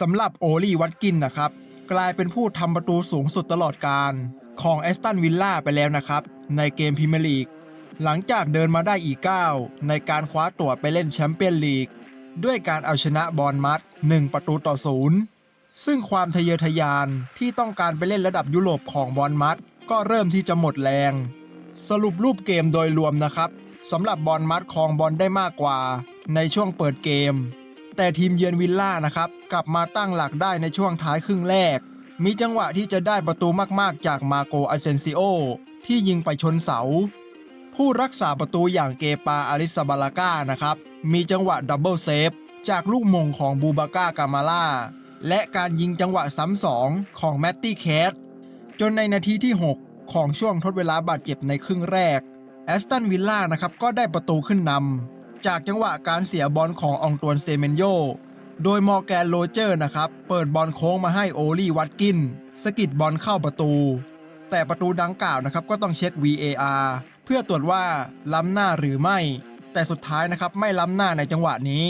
สำหรับโอลีวัตกินนะครับ กลายเป็นผู้ทำประตูสูงสุดตลอดการของแอสตันวิลล่าไปแล้วนะครับ ในเกมพรีเมียร์ลีก หลังจากเดินมาได้อีกก้าในการคว้าตั๋วไปเล่นแชมเปี้ยนลีก ด้วยการเอาชนะบอลมัด1ประตูต่อศูนย์ซึ่งความทะเยอทะยานที่ต้องการไปเล่นระดับยุโรปของบอลมัดก็เริ่มที่จะหมดแรง สรุปรูปเกมโดยรวมนะครับสำหรับบอลมัดครองบอลได้มากกว่าในช่วงเปิดเกม แต่ทีมเยือนวิลล่านะครับ กลับมาตั้งหลักได้ในช่วงท้ายครึ่งแรก มีจังหวะที่จะได้ประตูมากๆ จากมาโกอาเซนซิโอที่ยิงไปชนเสา ผู้รักษาประตูอย่างเกปาอาริสบาลาก้านะครับ มีจังหวะดับเบิลเซฟจากลูกมงของบูบาก้ากามาล่าและการยิงจังหวะซ้ำสองของแมตตี้แคทจนในนาทีที่ 6 ของช่วงทดเวลาบาดเจ็บในครึ่งแรกแอสตันวิลล่านะครับก็ได้ประตูขึ้นนำ จากจังหวะการเสียบอลขององตวนเซเมนโย โดยมอร์แกนโรเจอร์นะครับ เปิดบอลโค้งมาให้โอลี่วัตกิน สกิดบอลเข้าประตู แต่ประตูดังกล่าวนะครับก็ต้องเช็ค VAR เพื่อตรวจว่าล้ำหน้าหรือไม่ แต่สุดท้ายนะครับไม่ล้ำหน้าในจังหวะนี้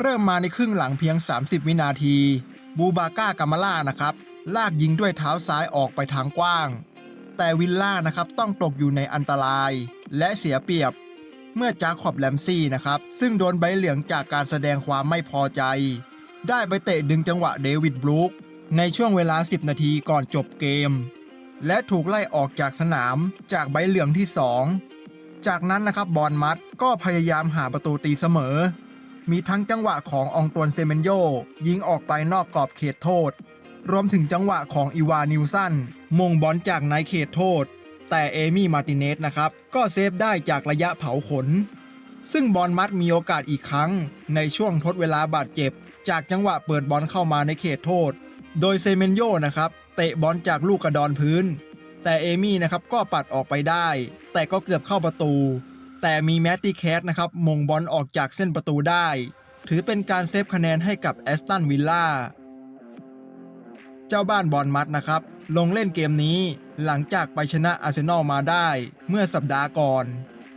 เริ่มมาในครึ่งหลังเพียง 30 วินาที บูบาก้ากามาล่านะครับ ลากยิงด้วยเท้าซ้ายออกไปทางกว้าง แต่วิลล่านะครับต้องตกอยู่ในอันตราย และเสียเปรียบ เมื่อจาขอบแลมซี่นะครับ ซึ่งโดนใบเหลืองจากการแสดงความไม่พอใจ ได้ไปเตะดึงจังหวะเดวิดบรูคในช่วงเวลา 10 นาทีก่อนจบเกม และถูกไล่ออกจากสนามจากใบเหลืองที่ 2 จากนั้นนะครับบอลมัดก็พยายามหาประตูตีเสมอ มีทั้งจังหวะของอองตวนเซเมนโยยิงออกไปนอกกรอบเขตโทษ รวมถึงจังหวะของอีวานิวสันมงบอลจากในเขตโทษ แต่เอมี่มาร์ติเนสนะครับ ก็เซฟได้จากระยะเผาขน ซึ่งบอลมัดมีโอกาสอีกครั้ง ในช่วงทดเวลาบาดเจ็บ จากจังหวะเปิดบอลเข้ามาในเขตโทษ โดยเซเมนโยนะครับ เตะบอลจากลูกกระดอนพื้น แต่เอมี่นะครับก็ปัดออกไปได้ แต่ก็เกือบเข้าประตู แต่มีแมตตี้แคทนะครับมงบอลออกจากเส้นประตูได้ ถือเป็นการเซฟคะแนนให้กับแอสตันวิลล่าเจ้าบ้านบอลมัดนะครับ ลงเล่นเกมนี้ หลังจากไปชนะอาร์เซนอลมาได้เมื่อสัปดาห์ก่อน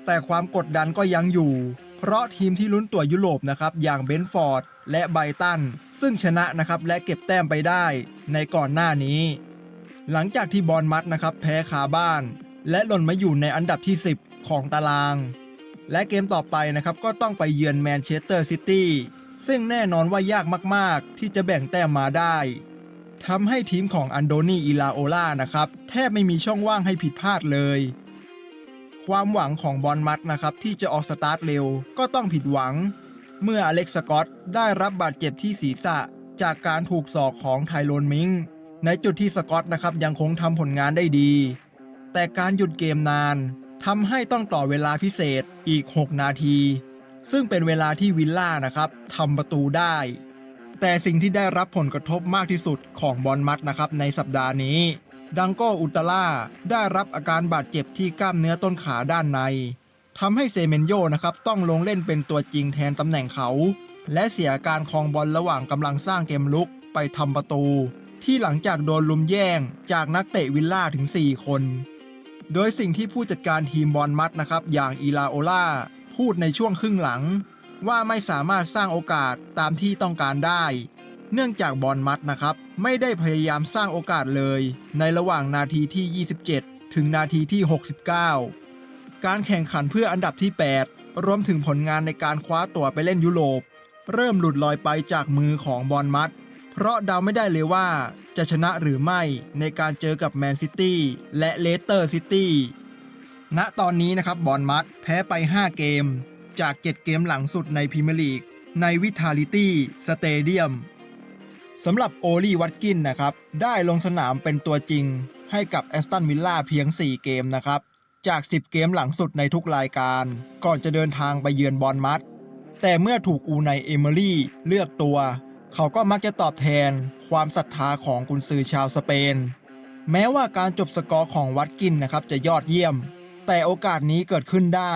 แต่ความกดดันก็ยังอยู่ เพราะทีมที่ลุ้นตัวยุโรปนะครับอย่างเบนฟอร์ดและไบตัน ซึ่งชนะนะครับและเก็บแต้มไปได้ในก่อนหน้านี้ หลังจากที่บอลมัดนะครับแพ้คาบ้าน และหล่นมาอยู่ในอันดับที่ 10 ของตาราง และเกมต่อไปนะครับก็ต้องไปเยือนแมนเชสเตอร์ซิตี้ซึ่งแน่นอนว่ายากมาก ๆ ที่จะแบ่งแต้มมาได้ ทำให้ทีมของอันโดนีอิลาโอล่านะครับ แทบไม่มีช่องว่างให้ผิดพลาดเลย ความหวังของบอลมัดนะครับ ที่จะออกสตาร์ทเร็วก็ต้องผิดหวัง เมื่ออเล็กซ์สกอตได้รับบาดเจ็บที่ศีรษะ จากการถูกศอกของไทโรนมิงในจุดที่สกอตนะครับยังคงทำผลงานได้ดี แต่การหยุดเกมนานทำให้ต้องต่อเวลาพิเศษอีก 6 นาที ซึ่งเป็นเวลาที่วิลล่านะครับทำประตูได้ แต่สิ่งที่ได้รับผลกระทบมากที่สุดของบอลมัดนะครับในสัปดาห์นี้ ดังโกอุตล่าได้รับอาการบาดเจ็บที่กล้ามเนื้อต้นขาด้านในทำให้เซเมนโยนะครับต้องลงเล่นเป็นตัวจริงแทนตำแหน่งเขา และเสียการครองบอลระหว่างกำลังสร้างเกมลุกไปทำประตู ที่หลังจากโดนลุมแย่งจากนักเตะวิลล่าถึง 4 คน โดยสิ่งที่ผู้จัดการทีมบอลมัดนะครับอย่างอีลาโอล่าพูดในช่วงครึ่งหลัง ว่าไม่สามารถสร้างโอกาสตามที่ต้องการได้ เนื่องจากบอลมัดนะครับ ไม่ได้พยายามสร้างโอกาสเลย ในระหว่างนาทีที่ 27 ถึงนาทีที่ 69 การแข่งขันเพื่ออันดับที่ 8 รวมถึงผลงานในการคว้าตั๋วไปเล่นยุโรป เริ่มหลุดลอยไปจากมือของบอลมัด เพราะเดาไม่ได้เลยว่าจะชนะหรือไม่ในการเจอกับแมนซิตี้และเลสเตอร์ซิตี้ณตอนนี้นะครับบอลมัดแพ้ไป 5 เกม จาก 7 เกมหลังสุดในพรีเมียร์ลีก ในวิทาลิตี้สเตเดียมสำหรับโอลีวัตกินนะครับ ได้ลงสนามเป็นตัวจริงให้กับแอสตันวิลล่าเพียง 4 เกมนะครับ จาก 10 เกมหลังสุดในทุกรายการ ก่อนจะเดินทางไปเยือนบอลมัดแต่เมื่อถูกอูไนเอเมอรี่เลือกตัว เขาก็มักจะตอบแทนความศรัทธาของกุนซือชาวสเปน แม้ว่าการจบสกอร์ของวัตกินนะครับจะยอดเยี่ยม แต่โอกาสนี้เกิดขึ้นได้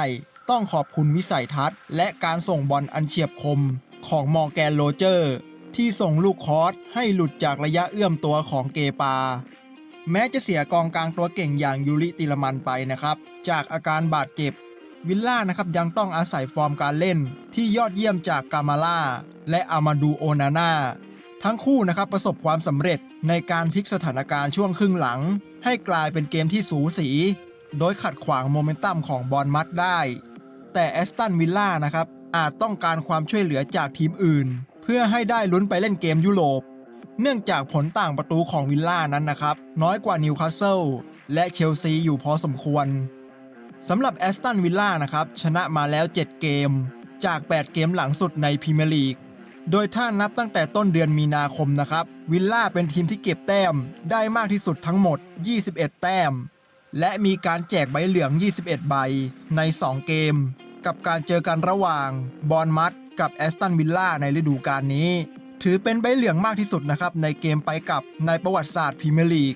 ต้องขอบคุณวิสัยทัศน์ และการส่งบอลอันเฉียบคมของมอร์แกนโรเจอร์ ที่ส่งลูกคอร์สให้หลุดจากระยะเอื้อมตัวของเกปา แม้จะเสียกองกลางตัวเก่งอย่างยูริติลมันไปนะครับ จากอาการบาดเจ็บ วิลล่านะครับยังต้องอาศัยฟอร์มการเล่นที่ยอดเยี่ยมจากกามาล่าและอามาดูโอนาน่าทั้งคู่นะครับประสบความสำเร็จในการพลิกสถานการณ์ช่วงครึ่งหลัง ให้กลายเป็นเกมที่สูสี โดยขัดขวางโมเมนตัมของบอลมัดได้ แต่แอสตันวิลล่านะครับ อาจต้องการความช่วยเหลือจากทีมอื่น เพื่อให้ได้ลุ้นไปเล่นเกมยุโรป เนื่องจากผลต่างประตูของวิลล่านั้นนะครับ น้อยกว่านิวคาสเซิลและเชลซีอยู่พอสมควรสำหรับแอสตันวิลล่านะครับ ชนะมาแล้ว 7 เกม จาก 8 เกมหลังสุดในพรีเมียร์ลีกโดยถ้านับตั้งแต่ต้นเดือนมีนาคมนะครับ วิลล่าเป็นทีมที่เก็บแต้มได้มากที่สุดทั้งหมด 21 แต้ม และมีการแจกใบเหลือง 21 ใบใน 2 เกม กับการเจอกันระหว่างบอนมัดกับแอสตันวิลล่าในฤดูกาลนี้ ถือเป็นใบเหลืองมากที่สุดนะครับในเกมไปกับในประวัติศาสตร์พรีเมียร์ลีก